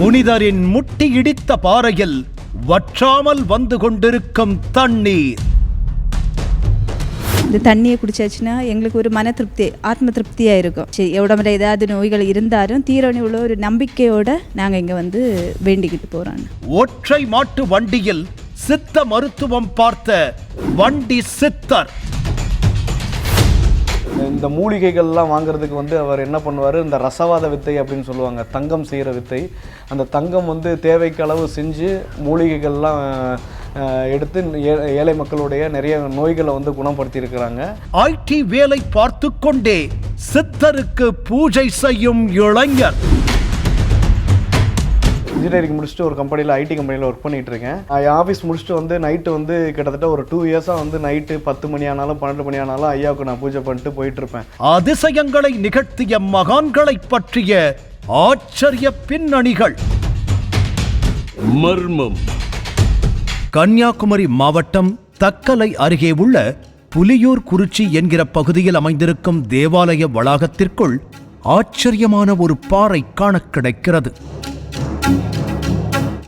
புனிதரின் முட்டி இடித்த பாறையில் வற்றாமல் வந்து கொண்டிருக்கும் தண்ணீர். இந்த தண்ணியை குடிச்சாச்சுன்னா எங்களுக்கு ஒரு மன திருப்தி ஆத்ம திருப்தியாக இருக்கும். சரி உடம்புல ஏதாவது நோய்கள் இருந்தாலும் தீரணி உள்ள ஒரு நம்பிக்கையோட நாங்கள் இங்கே வந்து வேண்டிக்கிட்டு போகிறோம் ஒற்றை மாட்டு வண்டியில் சித்த மருத்துவம் பார்த்த வண்டி சித்தர். இந்த மூலிகைகள்லாம் வாங்குறதுக்கு வந்து அவர் என்ன பண்ணுவார்? இந்த ரசவாத வித்தை அப்படின்னு சொல்லுவாங்க. தங்கம் செய்கிற வித்தை. அந்த தங்கம் வந்து தேவைக்கு அளவு செஞ்சு மூலிகைகள்லாம் எடுத்து ஏ- ஏழை மக்களுடைய நிறைய நோய்களை வந்து குணப்படுத்தியிருக்கிறாங்க. ஐடி வேலை பார்த்து கொண்டே சித்தருக்கு பூஜை செய்யும் இளைஞர். இன்ஜினியரிங் முடிச்சுட்டு ஒரு கம்பெனியில் ஐடி கம்பெனியில் ஒர்க் பண்ணிட்டு இருக்கேன் என் ஆஃபீஸ் முடிச்சுட்டு வந்து நைட்டு வந்து கிட்டத்தட்ட ஒரு டூ இயர்ஸாக வந்து நைட்டு பத்து மணி ஆனாலும் பன்னெண்டு மணி ஆனாலும் ஐயாவுக்கு நான் பூஜை பண்ணிட்டு போயிட்டு இருப்பேன் அதிசயங்களை நிகழ்த்திய மகான்களை பற்றிய ஆச்சரிய பின்னணிகள். மர்மம். கன்னியாகுமரி மாவட்டம் தக்கலை அருகே உள்ள புலியூர் குறிச்சி என்கிற பகுதியில் அமைந்திருக்கும் தேவாலய வளாகத்திற்குள் ஆச்சரியமான ஒரு பாறை காணக் கிடைக்கிறது.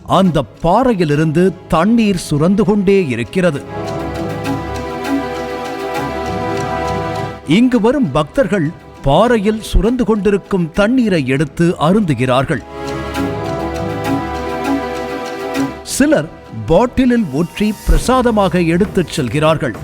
அந்த பாறையிலிருந்து தண்ணீர் சுரந்து கொண்டே இருக்கிறது. இங்கு வரும் பக்தர்கள் பாறையில் சுரந்து கொண்டிருக்கும் தண்ணீரை எடுத்து அருந்துகிறார்கள். சிலர் பாட்டிலில் ஊற்றி பிரசாதமாக எடுத்துச் செல்கிறார்கள்.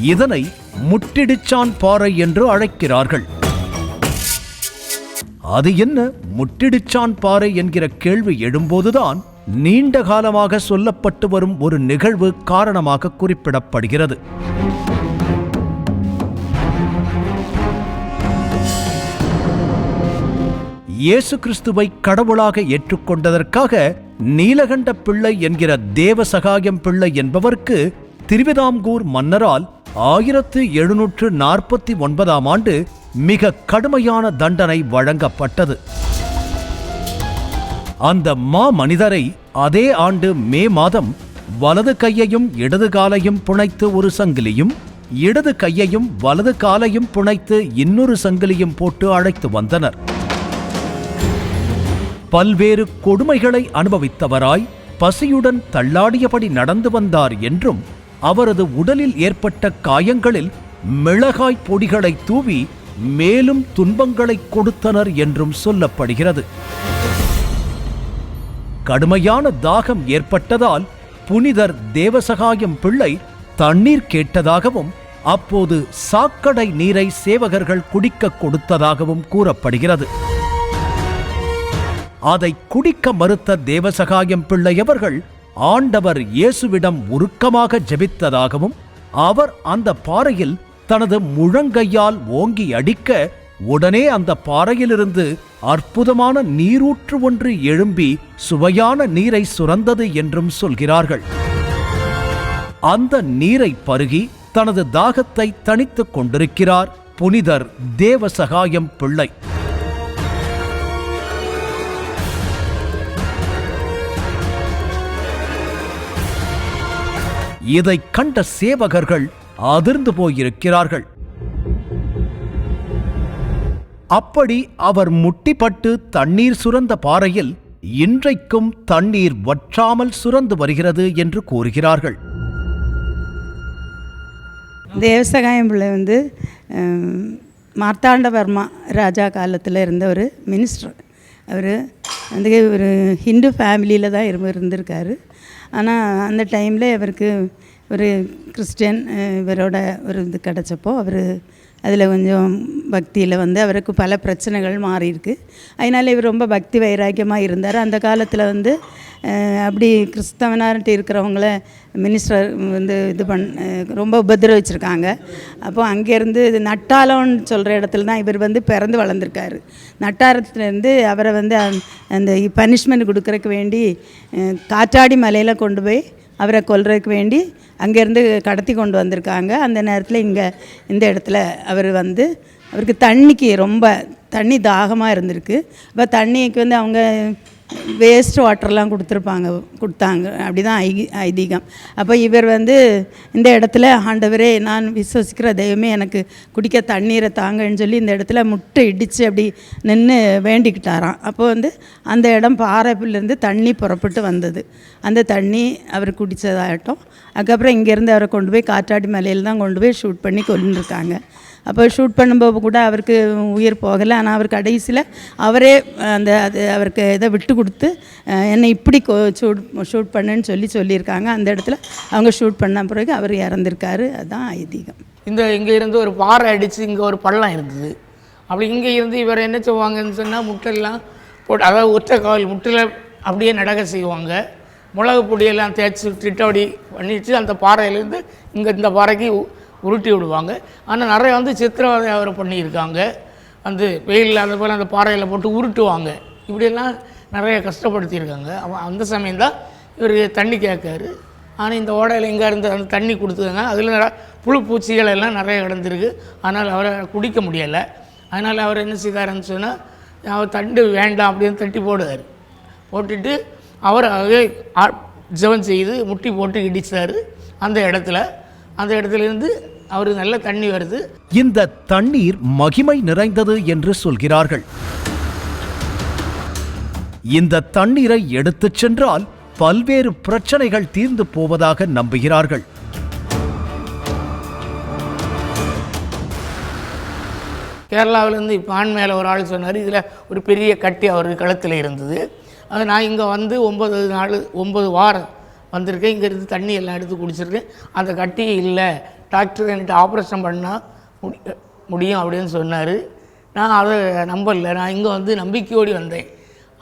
இதனை முட்டிடிச்சான் பாறை என்று அழைக்கிறார்கள். அது என்ன முட்டிடிச்சான் பாறை என்கிற கேள்வி எழும்போதுதான் நீண்ட காலமாக சொல்லப்பட்டு வரும் ஒரு நிகழ்வு காரணமாக குறிப்பிடப்படுகிறது. இயேசு கிறிஸ்துவை கடவுளாக ஏற்றுக்கொண்டதற்காக நீலகண்ட பிள்ளை என்கிற தேவசகாயம் பிள்ளை என்பவருக்கு திருவிதாங்கூர் மன்னரால் ஆயிரத்து எழுநூற்று நாற்பத்தி ஒன்பதாம் ஆண்டு மிக கடுமையான தண்டனை வழங்கப்பட்டது. அந்த மா மனிதரை அதே ஆண்டு மே மாதம் வலது கையையும் இடது காலையும் புனைத்து ஒரு சங்கிலியும் இடது கையையும் வலது காலையும் புனைத்து இன்னொரு சங்கிலியும் போட்டு அழைத்து வந்தனர். பல்வேறு கொடுமைகளை அனுபவித்தவராய் பசியுடன் தள்ளாடியபடி நடந்து வந்தார் என்றும் அவரது உடலில் ஏற்பட்ட காயங்களில் மிளகாய் பொடிகளை தூவி மேலும் துன்பங்களை கொடுத்தனர் என்றும் சொல்லப்படுகிறது. கடுமையான தாகம் ஏற்பட்டதால் புனிதர் தேவசகாயம் பிள்ளை தண்ணீர் கேட்டதாகவும் அப்போது சாக்கடை நீரை சேவகர்கள் குடிக்க கொடுத்ததாகவும் கூறப்படுகிறது. அதை குடிக்க மறுத்த தேவசகாயம் பிள்ளை அவர்கள் ஆண்டவர் இயேசுவிடம் உருக்கமாக ஜெபித்ததாகவும் அவர் அந்த பாறையில் தனது முழங்கையால் ஓங்கி அடிக்க உடனே அந்த பாறையிலிருந்து அற்புதமான நீரூற்று ஒன்று எழும்பி சுவையான நீரை சுரந்தது என்றும் சொல்கிறார்கள். அந்த நீரை பருகி தனது தாகத்தை தணித்துக் கொண்டிருக்கிறார் புனிதர் தேவசகாயம் பிள்ளை. இதைக் கண்ட சேவகர்கள் அதிர்ந்து போயிருக்கிறார்கள். அப்படி அவர் முட்டிப்பட்டு தண்ணீர் சுரந்த பாறையில் இன்றைக்கும் தண்ணீர் வற்றாமல் சுரந்து வருகிறது என்று கூறுகிறார்கள். தேவசகாயம் பிள்ளை வந்து மார்த்தாண்டவர்மா ராஜா காலத்தில் இருந்த ஒரு மினிஸ்டர். அவர் வந்து ஒரு ஹிந்து ஃபேமிலியில் தான் இருந்திருக்காரு. ஆனால் அந்த டைமில் இவருக்கு ஒரு கிறிஸ்டியன் இவரோட ஒரு இது கிடச்சப்போ அவர் அதில் கொஞ்சம் பக்தியில் வந்து அவருக்கு பல பிரச்சனைகள் மாறி இருக்கு அதனால் இவர் ரொம்ப பக்தி வைராக்கியமாக இருந்தார். அந்த காலத்தில் வந்து அப்படி கிறிஸ்தவனார்ட்டு இருக்கிறவங்கள மினிஸ்டர் வந்து இது பண் ரொம்ப உபதிரவிச்சிருக்காங்க. அப்போ அங்கேருந்து இது நட்டாலம்னு சொல்கிற இடத்துல தான் இவர் வந்து பிறந்து வளர்ந்துருக்காரு. நட்டாரத்துலேருந்து அவரை வந்து அந்த- பனிஷ்மெண்ட் கொடுக்குறக்கு வேண்டி காற்றாடி மலையில் கொண்டு போய் அவரை கொல்றதுக்கு வேண்டி அங்கேருந்து கடத்தி கொண்டு வந்திருக்காங்க. அந்த நேரத்தில் இங்கே இந்த இடத்துல அவர் வந்து அவருக்கு தண்ணிக்கு ரொம்ப தண்ணி தாகமாக இருந்திருக்கு. அப்போ தண்ணிக்கு வந்து அவங்க வேஸ்ட் வாட்டர்லாம் கொடுத்துருப்பாங்க கொடுத்தாங்க. அப்படி தான் ஐ ஐதீகம். அப்போ இவர் வந்து இந்த இடத்துல ஆண்டவரே நான் விசுவசிக்கிற தெய்வமே எனக்கு குடிக்க தண்ணீரை தாங்கன்னு சொல்லி இந்த இடத்துல முட்டை இடித்து அப்படி நின்று வேண்டிக்கிட்டாராம். அப்போ வந்து அந்த இடம் பாறைப்பிலேருந்து தண்ணி புறப்பட்டு வந்தது. அந்த தண்ணி அவர் குடித்ததாகட்டும் அதுக்கப்புறம் இங்கேருந்து அவரை கொண்டு போய் காற்றாடி மலையில் தான் கொண்டு போய் ஷூட் பண்ணி கொல்லிருக்காங்க அப்போ ஷூட் பண்ணும்போது கூட அவருக்கு உயிர் போகலை. ஆனால் அவர் கடைசியில் அவரே அந்த அது அவருக்கு இதை விட்டு கொடுத்து என்னை இப்படி கோ ஷூட் ஷூட் பண்ணுன்னு சொல்லி சொல்லியிருக்காங்க. அந்த இடத்துல அவங்க ஷூட் பண்ண பிறகு அவர் இறந்துருக்காரு. அதுதான் ஐதீகம். இந்த இங்கே இருந்து ஒரு பாறை அடித்து இங்கே ஒரு பள்ளம் இருந்தது. அப்படி இங்கே இருந்து இவர் என்ன செய்வாங்கன்னு சொன்னால் முட்டெல்லாம் போட்டு அதாவது ஒற்றை கால் முட்டில் அப்படியே நடக்க செய்வாங்க. மிளகு பொடியெல்லாம் தேய்ச்சி விட்டுட்டு பண்ணிட்டு அந்த பாறையிலேருந்து இங்கே இந்த பாறைக்கு உருட்டி விடுவாங்க. ஆனால் நிறைய வந்து சித்திரவதை அவர் பண்ணியிருக்காங்க. வந்து வெயிலில் அந்த போல் அந்த பாறையில் போட்டு உருட்டுவாங்க. இப்படியெல்லாம் நிறைய கஷ்டப்படுத்தியிருக்காங்க. அவன் அந்த சமயம் தான் இவர் தண்ணி கேட்காரு. ஆனால் இந்த ஓடையில் எங்கே இருந்து அந்த தண்ணி கொடுத்துருங்க அதில் நிறையா புழு பூச்சிகள் எல்லாம் நிறைய கிடந்திருக்கு. ஆனால் அவரை குடிக்க முடியலை. அதனால் அவர் என்ன செய்தாருன்னு சொன்னால் அவர் தண்டு வேண்டாம் அப்படின்னு தட்டி போடுவார். போட்டுட்டு அவர் அதே ஆ- ஜெபம் செய்து முட்டி போட்டு இடித்தார் அந்த இடத்துல அந்த இடத்துல இருந்து அவர் நல்ல தண்ணி வருது. இந்த தண்ணீர் மகிமை நிறைந்தது என்று சொல்கிறார்கள். இந்த தண்ணீரை எடுத்துச் சென்றால் பல்வேறு பிரச்சனைகள் தீர்ந்து போவதாக நம்புகிறார்கள். கேரளாவிலேருந்து இப்போ ஆண் மேலே ஒரு ஆள் சொன்னார் இதில் ஒரு பெரிய கட்டி அவருக்கு கழுத்தில் இருந்தது. அது நான் இங்கே வந்து ஒம்பது நாள் ஒம்பது வாரம் வந்திருக்கேன். இங்கேருந்து தண்ணி எல்லாம் எடுத்து குடிச்சிருக்கேன். அந்த கட்டி இல்லை. டாக்டர் என்கிட்ட ஆப்ரேஷன் பண்ணால் முடியும் அப்படின்னு சொன்னார். நான் அதை நம்பலை. நான் இங்கே வந்து நம்பிக்கையோடு வந்தேன்.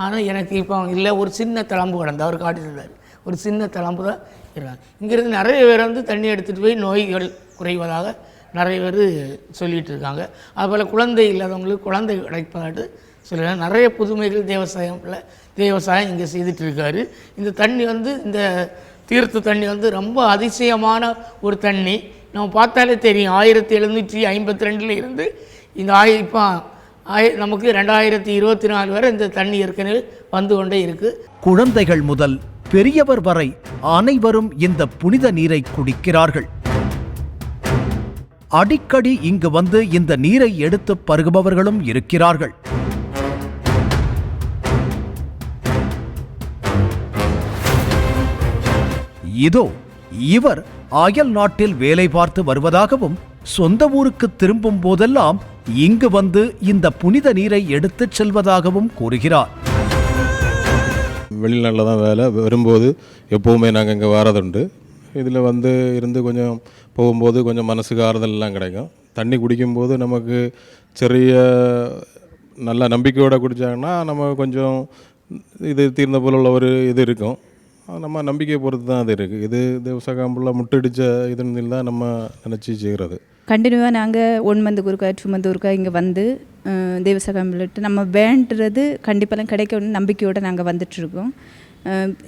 ஆனால் எனக்கு இப்போ இல்லை. ஒரு சின்ன தளம்பு கிடந்தா அவர் காட்டியிருந்தார். ஒரு சின்ன தளம்பு தான் இருக்காங்க இங்கேருந்து நிறைய பேர் வந்து தண்ணி எடுத்துகிட்டு போய் நோய்கள் குறைவதாக நிறைய பேர் சொல்லிகிட்டு இருக்காங்க. அதுபோல் குழந்தை இல்லாதவங்களுக்கு குழந்தை கிடைப்பதாட்டு சொல்லுறாங்க நிறைய புதுமைகள் தேவசாயம்ல தேவசாயம் இங்கே செய்துட்ருக்காரு இந்த தண்ணி வந்து இந்த தீர்த்த தண்ணி வந்து ரொம்ப அதிசயமான ஒரு தண்ணி. நம்ம பார்த்தாலே தெரியும் ஆயிரத்தி எழுநூற்றி ஐம்பத்தி ரெண்டில் இருந்து இந்த ஆயி இப்போ ஆய நமக்கு ரெண்டாயிரத்தி இருபத்தி நாலு வரை இந்த தண்ணி ஏற்கனவே வந்து கொண்டே இருக்குது குழந்தைகள் முதல் பெரியவர் வரை அனைவரும் இந்த புனித நீரை குடிக்கிறார்கள். அடிக்கடி இங்கு வந்து இந்த நீரை எடுத்து பருகுபவர்களும் இருக்கிறார்கள். இதோ இவர் அயல் நாட்டில் வேலை பார்த்து வருவதாகவும் சொந்த ஊருக்கு திரும்பும் போதெல்லாம் இங்கு வந்து இந்த புனித நீரை எடுத்துச் செல்வதாகவும் கூறுகிறார். வெளிநாட்டில் தான் வேலை. வரும்போது எப்போவுமே நாங்கள் இங்கே வரதுண்டு. இதில் வந்து இருந்து கொஞ்சம் போகும்போது கொஞ்சம் மனசுக்கு ஆறுதல் எல்லாம் கிடைக்கும். தண்ணி குடிக்கும்போது நமக்கு சிறிய நல்ல நம்பிக்கையோடு குடித்தாங்கன்னா நம்ம கொஞ்சம் இது தீர்ந்த போல உள்ள ஒரு இது இருக்கும். நம்ம நம்பிக்கையை பொறுத்து தான் அது இருக்குது இது தேவசகாம்புள்ள முட்டடிச்ச இதுன்னு தான் நம்ம நினச்சி செய்கிறது கண்டினியூவாக நாங்கள் ஒன் மந்த்துக்கு ஒருக்கா டூ மந்த் ஒருக்கா இங்கே வந்து தேவசகாம்பிலிட்டு நம்ம வேண்டுறது கண்டிப்பாலாம் கிடைக்கணும்னு நம்பிக்கையோடு நாங்கள் வந்துட்டுருக்கோம்.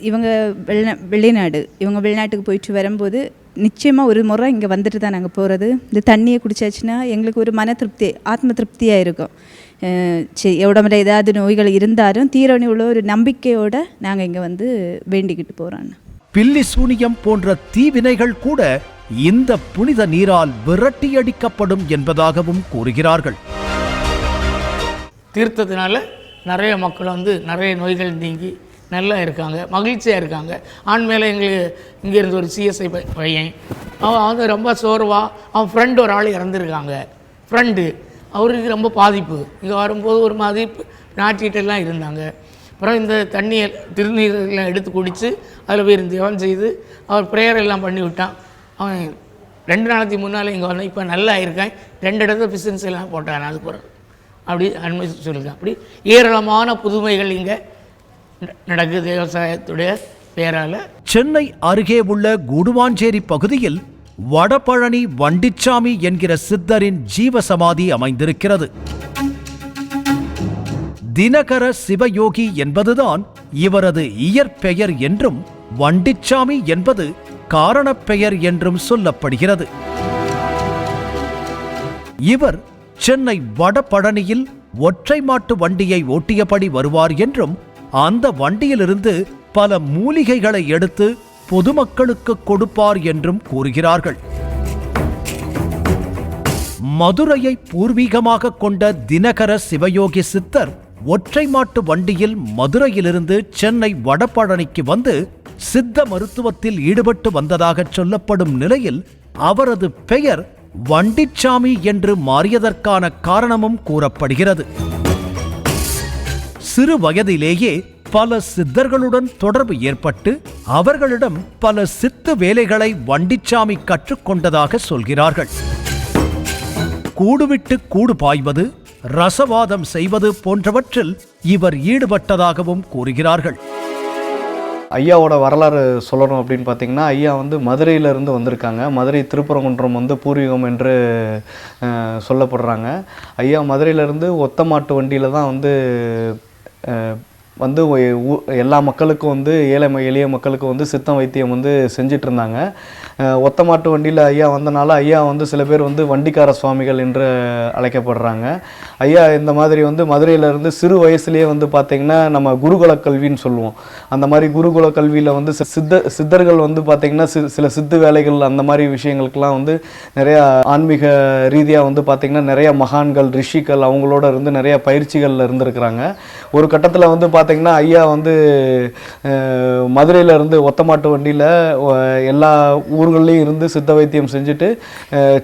இவங்க வெளிநா வெளிநாடு இவங்க வெளிநாட்டுக்கு போயிட்டு வரும்போது நிச்சயமாக ஒரு முறை இங்கே வந்துட்டு தான் நாங்கள் போகிறது இந்த தண்ணியை குடிச்சாச்சுன்னா எங்களுக்கு ஒரு மன திருப்தி ஆத்ம திருப்தியாக இருக்கும். உடம்புல ஏதாவது நோய்கள் இருந்தாலும் தீரணி உள்ள ஒரு நம்பிக்கையோடு நாங்கள் இங்கே வந்து வேண்டிக்கிட்டு போகிறோன்னு பில்லி சூனியம் போன்ற தீவினைகள் கூட இந்த புனித நீரால் விரட்டியடிக்கப்படும் என்பதாகவும் கூறுகிறார்கள். தீர்த்தத்தினால நிறைய மக்கள் வந்து நிறைய நோய்கள் நீங்கி நல்லா இருக்காங்க மகிழ்ச்சியாக இருக்காங்க. ஆண் மேலே எங்களுக்கு இங்கேருந்து ஒரு சிஎஸ்ஐ பையன் அவன் வந்து ரொம்ப சோர்வா அவன் ஃப்ரெண்டு ஒரு ஆள் இறந்துருக்காங்க. ஃப்ரெண்டு அவருக்கு ரொம்ப பாதிப்பு. இங்கே வரும்போது ஒரு மாதிரி நாட்டிகிட்டெல்லாம் இருந்தாங்க. அப்புறம் இந்த தண்ணியை திருநீரெல்லாம் எடுத்து குடித்து அதில் போய் இருந்து அவன் செய்து அவர் ப்ரேயர் எல்லாம் பண்ணி விட்டான். அவன் ரெண்டு நாளைக்கு முன்னால் இங்கே வந்தேன். இப்போ நல்லா இருக்கேன். ரெண்டு இடத்துல பிசினஸ் எல்லாம் போட்டான் அது பிறகு அப்படி அண்மை சொல்லியிருக்கேன். அப்படி ஏராளமான புதுமைகள் இங்கே நடக்குது. விவசாயத்துடைய பேரால். சென்னை அருகே உள்ள குடுவாஞ்சேரி பகுதியில் வடபழனி வண்டிச்சாமி என்கிற சித்தரின் ஜீவசமாதி அமைந்திருக்கிறது. தினகர சிவயோகி என்பதுதான் இவரது இயற்பெயர் என்றும் வண்டிச்சாமி என்பது காரணப் பெயர் என்றும் சொல்லப்படுகிறது. இவர் சென்னை வடபழனியில் ஒற்றை மாட்டு வண்டியை ஓட்டியபடி வருவார் என்றும் அந்த வண்டியிலிருந்து பல மூலிகைகளை எடுத்து பொதுமக்களுக்கு கொடுப்பார் என்றும் கூறுகிறார்கள். மதுரையை பூர்வீகமாக கொண்ட தினகர சிவயோகி சித்தர் ஒற்றை மாட்டு வண்டியில் மதுரையிலிருந்து சென்னை வடபழனிக்கு வந்து சித்த மருத்துவத்தில் ஈடுபட்டு வந்ததாக சொல்லப்படும் நிலையில் அவரது பெயர் வண்டிச்சாமி என்று மாறியதற்கான காரணமும் கூறப்படுகிறது. சிறு வயதிலேயே பல சித்தர்களுடன் தொடர்பு ஏற்பட்டு அவர்களிடம் பல சித்து வேலைகளை வண்டிச்சாமி கற்றுக்கொண்டதாக சொல்கிறார்கள். கூடுவிட்டு கூடு பாய்வது ரசவாதம் செய்வது போன்றவற்றில் இவர் ஈடுபட்டதாகவும் கூறுகிறார்கள். ஐயாவோட வரலாறு சொல்லணும் அப்படின்னு பார்த்தீங்கன்னா ஐயா வந்து மதுரையிலேருந்து வந்திருக்காங்க. மதுரை திருப்பரங்குன்றம் வந்து பூர்வீகம் என்று சொல்லப்படுறாங்க. ஐயா மதுரையிலேருந்து ஒத்த மாட்டு வண்டியில் தான் வந்து வந்து ஊ- எல்லா மக்களுக்கும் வந்து ஏழை ம- எளிய மக்களுக்கும் வந்து சித்தம் வைத்தியம் வந்து செஞ்சிட்ருந்தாங்க ஒத்த மாட்டு வண்டியில் ஐயா வந்தனால ஐயா வந்து சில பேர் வந்து வண்டிக்கார சுவாமிகள் என்று அழைக்கப்படுறாங்க. ஐயா இந்த மாதிரி வந்து மதுரையிலேருந்து சிறு வயசுலேயே வந்து பார்த்திங்கன்னா நம்ம குருகுல கல்வின்னு சொல்லுவோம். அந்த மாதிரி குருகுல கல்வியில் வந்து சி- சித்த சித்தர்கள் வந்து பார்த்திங்கன்னா சி சில சித்து வேலைகள் அந்த மாதிரி விஷயங்களுக்கெல்லாம் வந்து நிறையா ஆன்மீக ரீதியாக வந்து பார்த்திங்கன்னா நிறைய மகான்கள் ரிஷிகள் அவங்களோட இருந்து நிறைய பயிற்சிகளில் இருந்திருக்கிறாங்க. ஒரு கட்டத்தில் வந்து பார்த்திங்கன்னா ஐயா வந்து மதுரையிலேருந்து மதுரையில இருந்து ஒத்தமாட்டு வண்டியில் எல்லா ஊர் ஊர்கள்லேயும் இருந்து சித்த வைத்தியம் செஞ்சுட்டு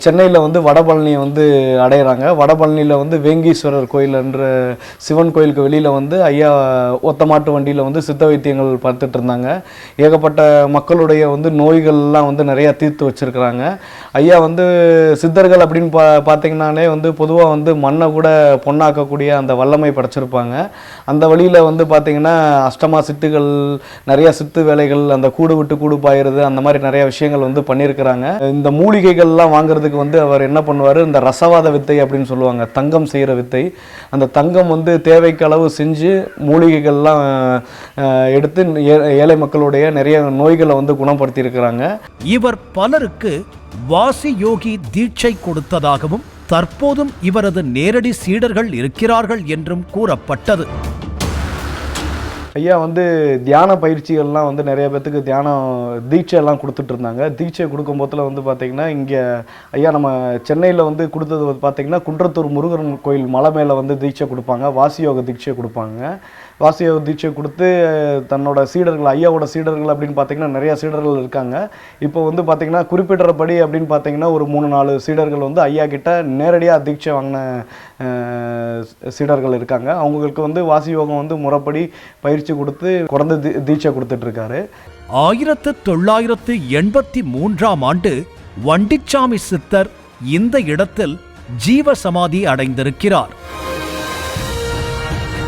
சென்னையில் வந்து வடபழனியை வந்து அடையிறாங்க. வடபழனியில் வந்து வேங்கீஸ்வரர் கோயில் என்ற சிவன் கோயிலுக்கு வெளியில் வந்து ஐயா ஒத்தமாட்டு வண்டியில் வந்து சித்த வைத்தியங்கள் பார்த்துட்டு இருந்தாங்க. ஏகப்பட்ட மக்களுடைய வந்து நோய்கள்லாம் வந்து நிறையா தீர்த்து வச்சிருக்கிறாங்க. ஐயா வந்து சித்தர்கள் அப்படின்னு பா பார்த்தீங்கன்னாலே வந்து பொதுவாக வந்து மண்ணை கூட பொண்ணாக்கக்கூடிய அந்த வல்லமை படைச்சிருப்பாங்க. அந்த வழியில் வந்து பார்த்தீங்கன்னா அஷ்டமா சித்துகள் நிறைய சித்து வேலைகள் அந்த கூடு விட்டு கூடு பாயிறது அந்த மாதிரி நிறைய விஷயங்கள் வந்து பண்ணியிருக்கிறாங்க இந்த மூலிகைகள்லாம் வாங்குறதுக்கு வந்து அவர் என்ன பண்ணுவார்? இந்த ரசவாத வித்தை அப்படின்னு சொல்லுவாங்க. தங்கம் செய்கிற வித்தை. அந்த தங்கம் வந்து தேவைக்கு அளவு செஞ்சு மூலிகைகள்லாம் எடுத்து ஏழை மக்களுடைய நிறைய நோய்களை வந்து குணப்படுத்தியிருக்கிறாங்க. இவர் பலருக்கு வாசி யோகி தீட்சை கொடுத்ததாகவும் தற்போதும் இவரது நேரடி சீடர்கள் இருக்கிறார்கள் என்றும் கூறப்பட்டது. ஐயா வந்து தியான பயிற்சிகள்லாம் வந்து நிறைய பேர்த்துக்கு தியானம் தீட்சை எல்லாம் கொடுத்துட்டு இருந்தாங்க தீட்சை கொடுக்கும் போதில் வந்து பார்த்திங்கன்னா இங்கே ஐயா நம்ம சென்னையில் வந்து கொடுத்தது வந்து குன்றத்தூர் முருகன் கோயில் மலை மேலே வந்து தீட்சை கொடுப்பாங்க வாசியோக தீட்சை கொடுப்பாங்க. வாசியோக தீட்சை கொடுத்து தன்னோட சீடர்கள் ஐயாவோட சீடர்கள் அப்படின்னு பார்த்தீங்கன்னா நிறைய சீடர்கள் இருக்காங்க. இப்போ வந்து பார்த்தீங்கன்னா குறிப்பிடுறபடி அப்படின்னு பார்த்தீங்கன்னா ஒரு மூணு நாலு சீடர்கள் வந்து ஐயா கிட்ட நேரடியாக தீட்சை வாங்கின சீடர்கள் இருக்காங்க. அவங்களுக்கு வந்து வாசி யோகம் வந்து முறைப்படி பயிற்சி கொடுத்து குறைந்த தீ- தீட்சை கொடுத்துட்ருக்காரு. ஆயிரத்து தொள்ளாயிரத்து எண்பத்தி மூன்றாம் ஆண்டு வண்டிச்சாமி சித்தர் இந்த இடத்தில் ஜீவ சமாதி அடைந்திருக்கிறார்.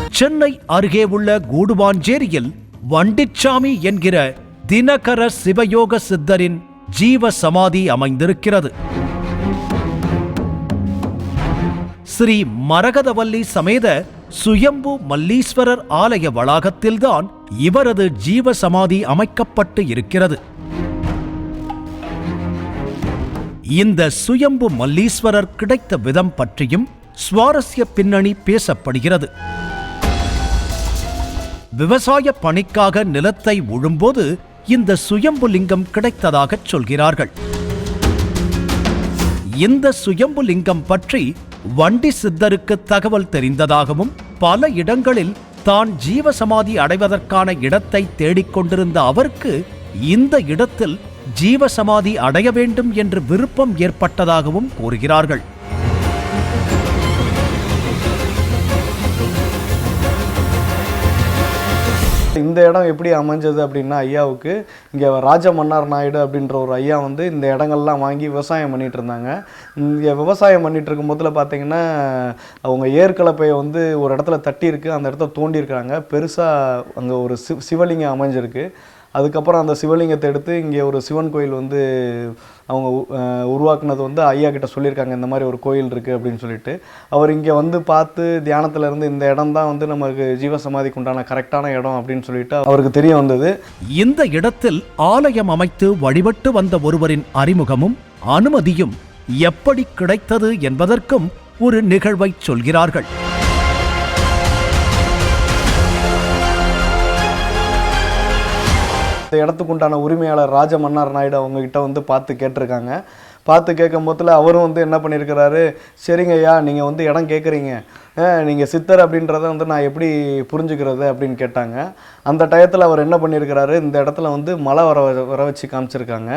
சென்னை அருகே உள்ள கூடுவாஞ்சேரியில் வண்டிச்சாமி என்கிற தினகர சிவயோக சித்தரின் ஜீவ சமாதி அமைந்திருக்கிறது. ஸ்ரீ மரகதவல்லி சமேத சுயம்பு மல்லீஸ்வரர் ஆலய வளாகத்தில்தான் இவரது ஜீவ சமாதி அமைக்கப்பட்டு இருக்கிறது. இந்த சுயம்பு மல்லீஸ்வரர் கிடைத்த விதம் பற்றியும் சுவாரஸ்ய பின்னணி பேசப்படுகிறது. விவசாய பணிக்காக நிலத்தை உழும்போது இந்த சுயம்பு லிங்கம் கிடைத்ததாகச் சொல்கிறார்கள். இந்த சுயம்பு லிங்கம் பற்றி வண்டி சித்தருக்கு தகவல் தெரிந்ததாகவும் பல இடங்களில் தான் ஜீவசமாதி அடைவதற்கான இடத்தை தேடிக்கொண்டிருந்த அவருக்கு இந்த இடத்தில் ஜீவசமாதி அடைய வேண்டும் என்று விருப்பம் ஏற்பட்டதாகவும் கூறுகிறார்கள். இந்த இடம் எப்படி அமைஞ்சது அப்படின்னா ஐயாவுக்கு இங்கே ராஜ மன்னார் நாயுடு அப்படின்ற ஒரு ஐயா வந்து இந்த இடங்கள்லாம் வாங்கி விவசாயம் பண்ணிட்டு இருந்தாங்க. இங்கே விவசாயம் பண்ணிட்டு இருக்கும் போதில் பார்த்தீங்கன்னா அவங்க ஏற்கலப்பையை வந்து ஒரு இடத்துல தட்டியிருக்கு அந்த இடத்த தோண்டியிருக்கிறாங்க பெருசாக அங்கே ஒரு சிவ சிவலிங்கம் அமைஞ்சிருக்கு. அதுக்கப்புறம் அந்த சிவலிங்கத்தை எடுத்து இங்கே ஒரு சிவன் கோயில் வந்து அவங்க உ- உருவாக்குனது வந்து ஐயா கிட்ட சொல்லியிருக்காங்க இந்த மாதிரி ஒரு கோயில் இருக்குது அப்படின்னு சொல்லிட்டு. அவர் இங்கே வந்து பார்த்து தியானத்தில் இருந்து இந்த இடம் தான் வந்து நமக்கு ஜீவசமாதிக்கு உண்டான கரெக்டான இடம் அப்படின்னு சொல்லிட்டு அவருக்கு தெரிய வந்தது. இந்த இடத்தில் ஆலயம் அமைத்து வழிபட்டு வந்த ஒருவரின் அறிமுகமும் அனுமதியும் எப்படி கிடைத்தது என்பதற்கும் ஒரு நிகழ்வைச் சொல்கிறார்கள். இந்த இடத்துக்கு உண்டான உரிமையாளர் ராஜ மன்னார் நாயுடு அவங்க கிட்ட வந்து பார்த்து கேட்டிருக்காங்க. பார்த்து கேட்கும் போதில் அவரும் வந்து என்ன பண்ணியிருக்கிறாரு? சரிங்க ஐயா நீங்கள் வந்து இடம் கேட்குறீங்க. நீங்கள் சித்தர் அப்படின்றத வந்து நான் எப்படி புரிஞ்சுக்கிறது அப்படின்னு கேட்டாங்க. அந்த டயத்தில் அவர் என்ன பண்ணியிருக்கிறாரு? இந்த இடத்துல வந்து மழை வர வர வச்சு காமிச்சிருக்காங்க.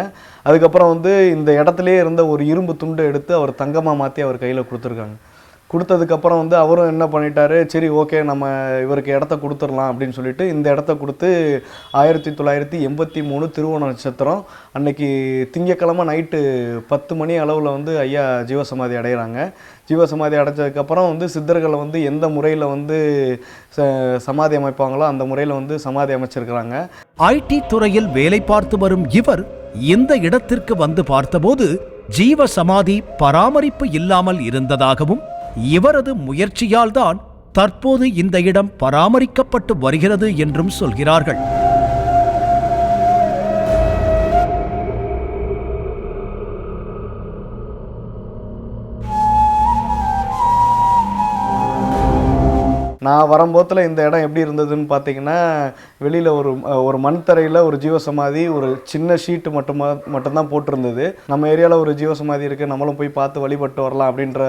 அதுக்கப்புறம் வந்து இந்த இடத்துலையே இருந்த ஒரு இரும்பு துண்டு எடுத்து அவர் தங்கமாக மாற்றி அவர் கையில் கொடுத்துருக்காங்க. கொடுத்ததுக்கப்புறம் வந்து அவரும் என்ன பண்ணிட்டாரு? சரி ஓகே நம்ம இவருக்கு இடத்த கொடுத்துடலாம் அப்படின்னு சொல்லிட்டு இந்த இடத்த கொடுத்து ஆயிரத்தி தொள்ளாயிரத்தி எண்பத்தி மூணு திருவோண நட்சத்திரம் அன்னைக்கு திங்கக்கிழமை நைட்டு பத்து மணி அளவில் வந்து ஐயா ஜீவசமாதி அடைகிறாங்க ஜீவசமாதி அடைச்சதுக்கப்புறம் வந்து சித்தர்களை வந்து எந்த முறையில் வந்து ச- சமாதி அமைப்பாங்களோ அந்த முறையில் வந்து சமாதி அமைச்சிருக்கிறாங்க. ஐடி துறையில் வேலை பார்த்து வரும் இவர் இந்த இடத்திற்கு வந்து பார்த்தபோது ஜீவ சமாதி பராமரிப்பு இல்லாமல் இருந்ததாகவும் இவரது முயற்சியால்தான் தற்போது இந்த இடம் பராமரிக்கப்பட்டு வருகிறது என்றும் சொல்கிறார்கள். நான் வரும்போதில் இந்த இடம் எப்படி இருந்ததுன்னு பார்த்தீங்கன்னா வெளியில் ஒரு ஒரு மண் தரையில் ஒரு ஜீவசமாதி ஒரு சின்ன ஷீட்டு மட்டுமா மட்டும்தான் போட்டிருந்தது. நம்ம ஏரியாவில் ஒரு ஜீவசமாதி இருக்குது நம்மளும் போய் பார்த்து வழிபட்டு வரலாம் அப்படின்ற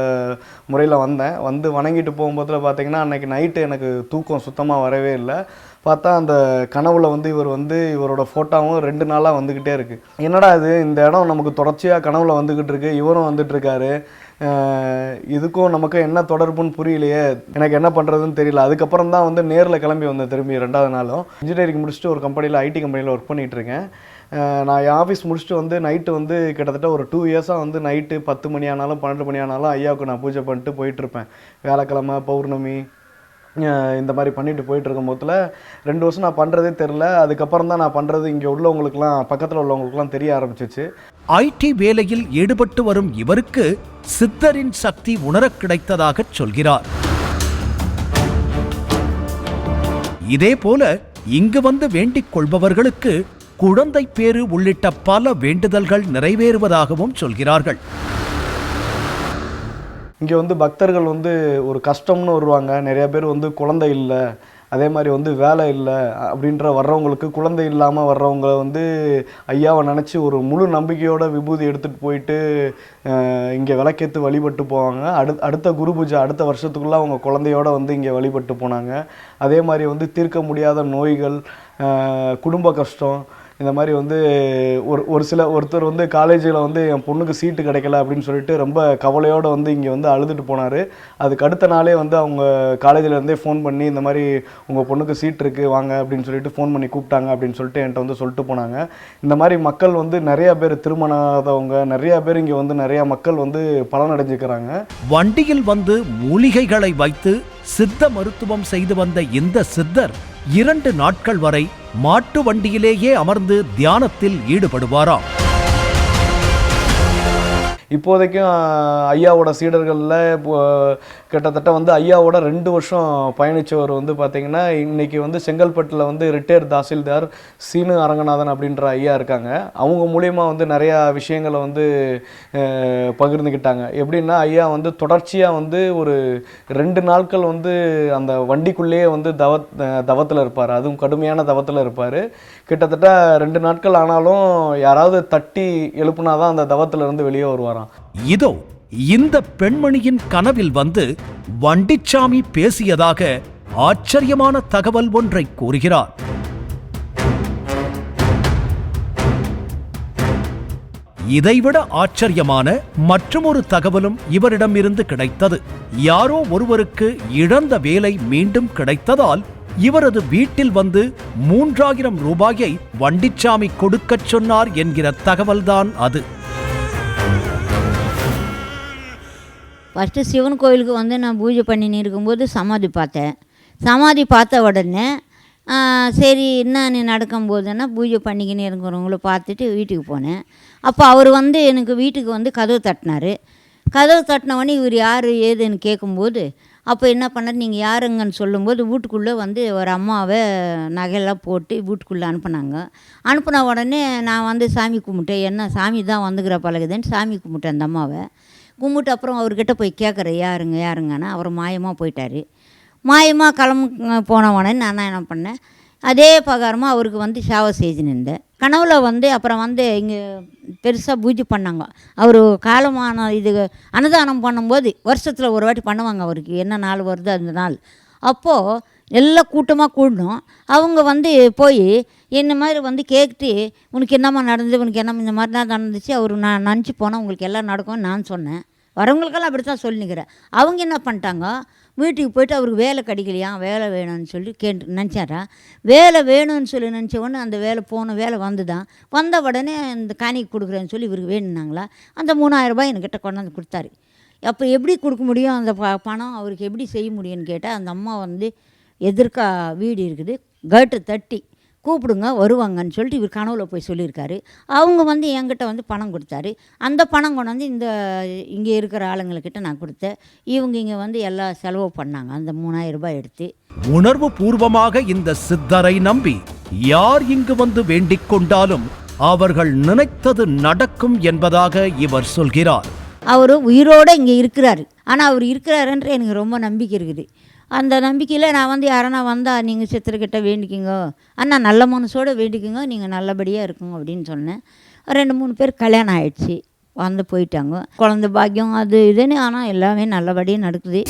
முறையில் வந்தேன். வந்து வணங்கிட்டு போகும்போதில் பார்த்தீங்கன்னா அன்னைக்கு நைட்டு எனக்கு தூக்கம் சுத்தமாக வரவே இல்லை. பார்த்தா அந்த கனவுல வந்து இவர் வந்து இவரோட ஃபோட்டோவும் ரெண்டு நாளாக வந்துக்கிட்டே இருக்கு. என்னடா இது? இந்த இடம் நமக்கு தொடர்ச்சியாக கனவுல வந்துக்கிட்டு இருக்கு. இவரும் வந்துட்டு இருக்காரு. இதுக்கும் நமக்கு என்ன தொடர்புன்னு புரியலையே. எனக்கு என்ன பண்ணுறதுன்னு தெரியல. அதுக்கப்புறம் தான் வந்து நேரில் கிளம்பி வந்தேன் திரும்பி ரெண்டாவது நாளும். இன்ஜினியரிங் முடிச்சுட்டு ஒரு கம்பெனியில் ஐடி கம்பெனியில் ஒர்க் பண்ணிகிட்டு இருக்கேன். நான் என் ஆஃபீஸ் முடிச்சுட்டு வந்து நைட்டு வந்து கிட்டத்தட்ட ஒரு டூ இயர்ஸாக வந்து நைட்டு பத்து மணி ஆனாலும் பன்னெண்டு மணி ஆனாலும் ஐயாவுக்கு நான் பூஜை பண்ணிட்டு போயிட்டுருப்பேன் வியாழக்கிழமை பௌர்ணமி இந்த மாதிரி பண்ணிட்டு போயிட்டு இருக்கும் ரெண்டு வருஷம் நான் பண்ணுறதே தெரில அதுக்கப்புறம் தான் நான் பண்ணுறது இங்கே உள்ளவங்களுக்குலாம் பக்கத்தில் உள்ளவங்களுக்குலாம் தெரிய ஆரம்பிச்சிச்சு. ஐடி வேலையில் ஈடுபட்டு வரும் இவருக்கு சித்தரின் சக்தி உணரக் கிடைத்ததாகச் சொல்கிறார். இதேபோல இங்கு வந்து வேண்டிக் கொள்பவர்களுக்கு குழந்தை பேறு உள்ளிட்ட பல வேண்டுதல்கள் நிறைவேறுவதாகவும் சொல்கிறார்கள். இங்கே வந்து பக்தர்கள் வந்து ஒரு கஷ்டம்னு வருவாங்க. நிறைய பேர் வந்து குழந்தை இல்லை. அதே மாதிரி வந்து வேலை இல்லை அப்படின்ற வர்றவங்களுக்கு குழந்தை இல்லாமல் வர்றவங்க வந்து ஐயாவை நினச்சி ஒரு முழு நம்பிக்கையோட விபூதி எடுத்துகிட்டு போயிட்டு இங்கே விளக்கேற்று வழிபட்டு போவாங்க. அடு அடுத்த குரு பூஜை அடுத்த வருஷத்துக்குள்ளே அவங்க குழந்தையோட வந்து இங்கே வழிபட்டு போனாங்க. அதே மாதிரி வந்து தீர்க்க முடியாத நோய்கள் குடும்ப கஷ்டம் இந்த மாதிரி வந்து ஒரு ஒரு சில ஒருத்தர் வந்து காலேஜில் வந்து என் பொண்ணுக்கு சீட்டு கிடைக்கல அப்படின்னு சொல்லிட்டு ரொம்ப கவலையோடு வந்து இங்கே வந்து அழுதுட்டு போனார். அதுக்கு அடுத்த நாளே வந்து அவங்க காலேஜில் இருந்தே ஃபோன் பண்ணி இந்த மாதிரி உங்கள் பொண்ணுக்கு சீட் இருக்குது வாங்க அப்படின்னு சொல்லிட்டு ஃபோன் பண்ணி கூப்பிட்டாங்க அப்படின்னு சொல்லிட்டு என்கிட்ட வந்து சொல்லிட்டு போனாங்க. இந்த மாதிரி மக்கள் வந்து நிறையா பேர் திருமணாதவங்க நிறையா பேர் இங்கே வந்து நிறையா மக்கள் வந்து பலனடைஞ்சுக்கிறாங்க. வண்டியில் வந்து மூலிகைகளை வைத்து சித்த மருத்துவம் செய்து வந்த இந்த சித்தர் இரண்டு நாட்கள் வரை மாட்டு வண்டியிலேயே அமர்ந்து தியானத்தில் ஈடுபடுவாராம். இப்போதைக்கும் ஐயாவோட சீடர்களில் இப்போ கிட்டத்தட்ட வந்து ஐயாவோட ரெண்டு வருஷம் பயணித்தவர் வந்து பார்த்திங்கன்னா இன்றைக்கி வந்து செங்கல்பட்டில் வந்து ரிட்டையர்ட் தாசில்தார் சீனு அரங்கநாதன் அப்படின்ற ஐயா இருக்காங்க. அவங்க மூலியமாக வந்து நிறையா விஷயங்களை வந்து பகிர்ந்துக்கிட்டாங்க எப்படின்னா ஐயா வந்து தொடர்ச்சியாக வந்து ஒரு ரெண்டு நாட்கள் வந்து அந்த வண்டிக்குள்ளேயே வந்து தவ தவத்தில் இருப்பார். அதுவும் கடுமையான தவத்தில் இருப்பார். கிட்டத்தட்ட ரெண்டு நாட்கள் ஆனாலும் யாராவது தட்டி எழுப்புனாதான் அந்த தவத்துலேருந்து வெளியே வருவாராம். இதோ இந்த பெண்மணியின் கனவில் வந்து வண்டிச்சாமி பேசியதாக ஆச்சரியமான தகவல் ஒன்றை கூறுகிறார். இதைவிட ஆச்சரியமான மற்றுமொரு தகவலும் இவரிடமிருந்து கிடைத்தது. யாரோ ஒருவருக்கு இழந்த வேலை மீண்டும் கிடைத்ததால் இவரது வீட்டில் வந்து மூன்றாயிரம் ரூபாயை வண்டிச்சாமி கொடுக்கச் சொன்னார் என்கிற தகவல்தான் அது. ஃபஸ்ட்டு சிவன் கோயிலுக்கு வந்து நான் பூஜை பண்ணின்னு இருக்கும்போது சமாதி பார்த்தேன். சமாதி பார்த்த உடனே சரி என்ன நடக்கும்போதுன்னா பூஜை பண்ணிக்கின்னு இருக்கிறவங்கள பார்த்துட்டு வீட்டுக்கு போனேன். அப்போ அவர் வந்து எனக்கு வீட்டுக்கு வந்து கதவு தட்டினார். கதவு தட்டின உடனே இவர் யார் ஏதுன்னு கேட்கும்போது அப்போ என்ன பண்ணார் நீங்கள் யாருங்கன்னு சொல்லும்போது வீட்டுக்குள்ளே வந்து ஒரு அம்மாவை நகையெல்லாம் போட்டு வீட்டுக்குள்ளே அனுப்புனாங்க. அனுப்புன உடனே நான் வந்து சாமி கும்பிட்டேன். என்ன சாமி தான் வந்துக்கிற பழகுதுன்னு சாமி கும்பிட்டேன் அந்த அம்மாவை. கும்பிட்டு அப்புறம் அவர்கிட்ட போய் கேட்குற யாருங்க யாருங்கன்னா. அவர் மாயமாக போயிட்டார். மாயமாக கிளம்பு போன உடனே நான் என்ன பண்ணேன். அதே பிரகாரமாக அவருக்கு வந்து சேவை செய்து நின்றேன் கனவுல வந்து அப்புறம் வந்து இங்கே பெருசாக பூஜை பண்ணாங்க. அவர் காலமான இது அன்னதானம் பண்ணும்போது வருஷத்தில் ஒரு வாட்டி பண்ணுவாங்க அவருக்கு. என்ன நாள் வருதோ அந்த நாள். அப்போது எல்லாம் கூட்டமாக கூடணும் அவங்க வந்து போய் இந்த மாதிரி வந்து கேட்டு உனக்கு என்னம்மா நடந்தது? உனக்கு என்னம்மா இந்த மாதிரி தான் நடந்துச்சு? அவர் நான் நினச்சி போனால் உங்களுக்கு எல்லாம் நடக்கும்னு நான் சொன்னேன். வரவங்களுக்கெல்லாம் அப்படி தான் சொல்லிக்கிறேன் அவங்க என்ன பண்ணிட்டாங்க? வீட்டுக்கு போயிட்டு அவருக்கு வேலை கிடைக்கலையா? வேலை வேணும்னு சொல்லி கேட்டு நினச்சாரா? வேலை வேணும்னு சொல்லி நினச்ச உடனே அந்த வேலை போன வேலை வந்து தான் வந்த உடனே இந்த காணிக்கு கொடுக்குறேன்னு சொல்லி இவருக்கு வேணுனாங்களா அந்த மூணாயிரம் என்கிட்ட கொண்டாந்து கொடுத்தாரு. அப்போ எப்படி கொடுக்க முடியும்? அந்த ப பணம் அவருக்கு எப்படி செய்ய முடியும்னு கேட்டால் அந்த அம்மா வந்து எதிர்க்கா வீடு இருக்குது கேட்டு தட்டி. கூப்பிடுங்க வருவாங்கன்னு சொல்லிட்டு இவர் கனவுல போய் சொல்லியிருக்காரு. அவங்க வந்து என்கிட்ட வந்து பணம் கொடுத்தாரு. அந்த பணம் கொண்டு வந்து இந்த இங்கே இருக்கிற ஆளுங்கக்கிட்ட நான் கொடுத்தேன். இவங்க இங்கே வந்து எல்லா செலவு பண்ணாங்க. அந்த மூணாயிரம் ரூபாய் எடுத்து. உணர்வு பூர்வமாக இந்த சித்தரை நம்பி யார் இங்கு வந்து வேண்டிக் கொண்டாலும் அவர்கள் நினைத்தது நடக்கும் என்பதாக இவர் சொல்கிறார். அவர் உயிரோடு இங்கே இருக்கிறாரு. ஆனால் அவர் இருக்கிறாருன்ற எனக்கு ரொம்ப நம்பிக்கை இருக்குது. அந்த நம்பிக்கையில் நான் வந்து யாரனா வந்தால் நீங்கள் சித்தர்கிட்ட வேண்டிக்கிங்க. அண்ணா நல்ல மனசோடு வேண்டிக்கிங்க. நீங்கள் நல்லபடியாக இருக்குங்க. அப்படின்னு சொன்னேன். ரெண்டு மூணு பேர் கல்யாணம் ஆயிடுச்சு. வந்து போயிட்டாங்க. குழந்த பாக்கியம் அது இதுன்னு ஆனால் எல்லாமே நல்லபடியாக நடக்குது.